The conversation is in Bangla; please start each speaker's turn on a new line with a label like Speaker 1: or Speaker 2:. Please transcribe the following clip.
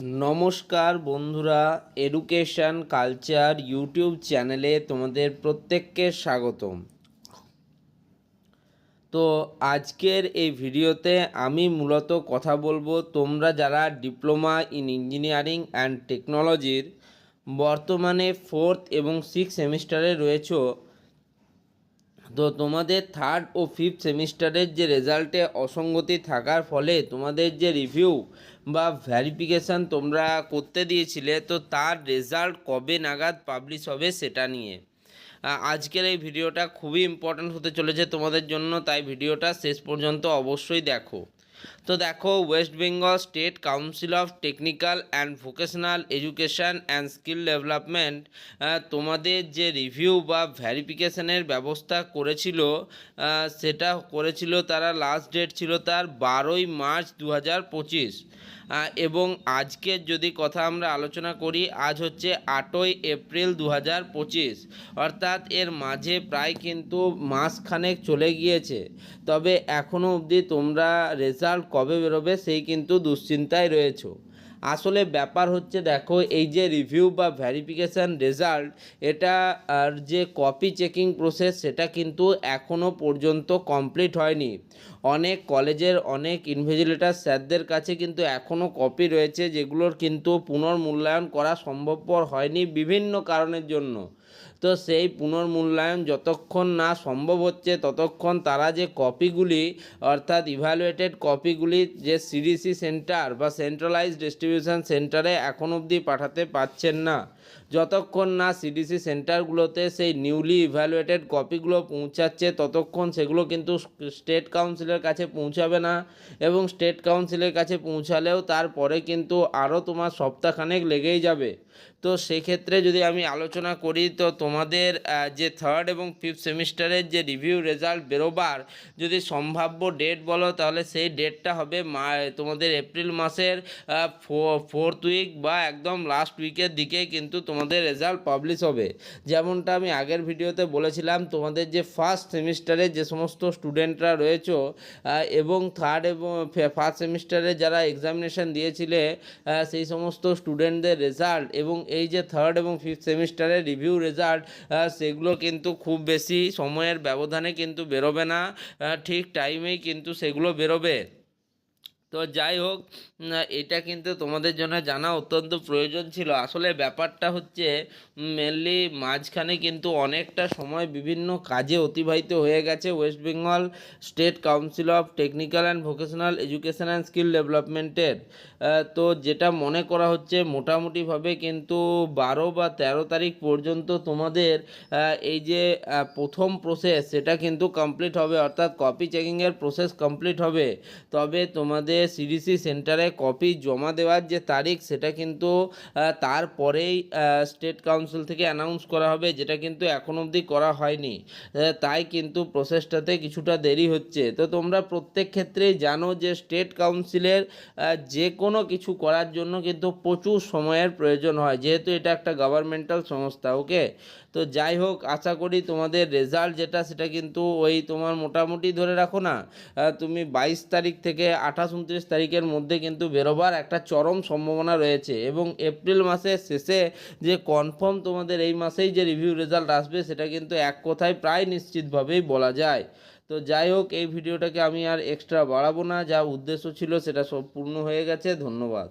Speaker 1: নমস্কার বন্ধুরা এডুকেশন কালচার ইউটিউব চ্যানেলে তোমাদের প্রত্যেককে স্বাগতম। তো আজকের এই ভিডিওতে আমি মূলত কথা বলব তোমরা যারা ডিপ্লোমা ইন ইঞ্জিনিয়ারিং অ্যান্ড টেকনোলজির বর্তমানে ফোর্থ এবং সিক্স সেমিস্টারে রয়েছো তো তোমাদের থার্ড ও ফিফথ সেমিস্টারের যে রেজাল্টে অসঙ্গতি থাকার ফলে তোমাদের যে রিভিউ বা ভ্যারিফিকেশান তোমরা করতে দিয়েছিলে, তো তার রেজাল্ট কবে নাগাদ পাবলিশ হবে সেটা নিয়ে। আজকের এই ভিডিওটা খুবই ইম্পর্ট্যান্ট হতে চলেছে তোমাদের জন্য, তাই ভিডিওটা শেষ পর্যন্ত অবশ্যই দেখো। তো দেখো West Bengal State Council of Technical and Vocational Education and Skill Development তোমাদের যে রিভিউ বা ভ্যারিফিকেশনের ব্যবস্থা করেছিল সেটা করেছিল তারা লাস্ট ডেট ছিল তার বারোই মার্চ দু হাজার পঁচিশ এবং আজকের যদি কথা আমরা আলোচনা করি, আজ হচ্ছে আটই এপ্রিল দু হাজার পঁচিশ। অর্থাৎ এর মাঝে প্রায় কিন্তু মাসখানেক চলে গিয়েছে। তবে এখনও অবধি তোমরা রেজাল্ট কবে বেরোবে সেই কিন্তু দুশ্চিন্তায় রয়েছো। আসলে ব্যাপার হচ্ছে দেখো, এই যে রিভিউ বা ভ্যারিফিকেশান রেজাল্ট এটা আর যে কপি চেকিং প্রসেস সেটা কিন্তু এখনও পর্যন্ত কমপ্লিট হয়নি। অনেক কলেজের অনেক ইনভিজিলেটার স্যারদের কাছে কিন্তু এখনও কপি রয়েছে, যেগুলোর কিন্তু পুনর্মূল্যায়ন করা সম্ভবপর হয়নি বিভিন্ন কারণের জন্য। তো সেই পুনর্মূল্যায়ন যতক্ষণ না সম্ভব হচ্ছে, ততক্ষণ তারা যে কপিগুলি, অর্থাৎ ইভ্যালুয়েটেড কপিগুলি যে সিডিসি সেন্টার বা সেন্ট্রালাইজ ডিস্ট্রিবিউশন সেন্টারে এখন অবধি পাঠাতে পারছেন না, যতক্ষণ না সিডিসি সেন্টারগুলোতে সেই নিউলি ইভ্যালুয়েটেড কপিগুলো পৌঁছাচ্ছে, ততক্ষণ সেগুলো কিন্তু স্টেট কাউন্সিলের কাছে পৌঁছাবে না এবং স্টেট কাউন্সিলের কাছে পৌঁছালেও তারপরে কিন্তু আরও তোমার সপ্তাহখানেক লেগেই যাবে। তো সেক্ষেত্রে যদি আমি আলোচনা করি, তো তোমাদের যে থার্ড এবং ফিফথ সেমিস্টারের যে রিভিউ রেজাল্ট বেরোবার যদি সম্ভাব্য ডেট বলো, তাহলে সেই ডেটটা হবে মা, তোমাদের এপ্রিল মাসের ফোর্থ উইক বা একদম লাস্ট উইকের দিকে কিন্তু তোমাদের রেজাল্ট পাবলিশ হবে। যেমনটা আমি আগের ভিডিওতে বলেছিলাম, তোমাদের যে ফার্স্ট সেমিস্টারে যে সমস্ত স্টুডেন্টরা রয়েছো এবং থার্ড এবং ফার্স্ট সেমিস্টারে যারা এক্সামিনেশন দিয়েছিলে সেই সমস্ত স্টুডেন্টদের রেজাল্ট এবং এই যে থার্ড এবং ফিফথ সেমিস্টারের রিভিউ রেজাল্ট সেগুলো কিন্তু খুব বেশি সময়ের ব্যবধানে কিন্তু বেরোবে না। ঠিক টাইমেই কিন্তু সেগুলো বেরোবে। তো যাই হোক এটা কিন্তু তোমাদের জন্য জানা অত্যন্ত প্রয়োজন ছিল। আসলে ব্যাপারটা হচ্ছে মেনলি মাঝখানে কিন্তু অনেকটা সময় বিভিন্ন কাজে অতিবাহিত হয়ে গেছে। West Bengal State Council of Technical and Vocational Education and Skill ডেভেলপমেন্টের তো যেটা মনে করা হচ্ছে, মোটামুটিভাবে কিন্তু বারো বা তেরো তারিখ পর্যন্ত তোমাদের এই যে প্রথম প্রসেস সেটা কিন্তু কমপ্লিট হবে। অর্থাৎ কপি চেকিংয়ের প্রসেস কমপ্লিট হবে। তবে তোমাদের সিডিসি সেন্টারে কপি জমা দেওয়ার যে তারিখ, সেটা কিন্তু তারপরেই স্টেট কাউন্সিল থেকে অ্যানাউন্স করা হবে, যেটা কিন্তু এখন অবধি করা হয়নি। তাই কিন্তু প্রসেসটাতে কিছুটা দেরি হচ্ছে। তো তোমরা প্রত্যেক ক্ষেত্রেই জানো যে স্টেট কাউন্সিলের যে কোনো কিছু করার জন্য কিন্তু প্রচুর সময়ের প্রয়োজন হয়, যেহেতু এটা একটা গভর্নমেন্টাল সংস্থা, ওকে? তো যাই হোক, আশা করি তোমাদের রেজাল্ট যেটা, সেটা কিন্তু ওই তোমার মোটামুটি ধরে রাখো না তুমি বাইশ তারিখ থেকে আঠাশ উনত্রিশ তারিখের মধ্যে কিন্তু বেরোবার একটা চরম সম্ভাবনা রয়েছে এবং এপ্রিল মাসের শেষে যে কনফার্ম তোমাদের এই মাসেই যে রিভিউ রেজাল্ট আসবে সেটা কিন্তু এক কথায় প্রায় নিশ্চিতভাবেই বলা যায়। তো যাই হোক, এই ভিডিওটাকে আমি আর এক্সট্রা বাড়াবো না, যা উদ্দেশ্য ছিল সেটা সম্পূর্ণ পূর্ণ হয়ে গেছে, ধন্যবাদ।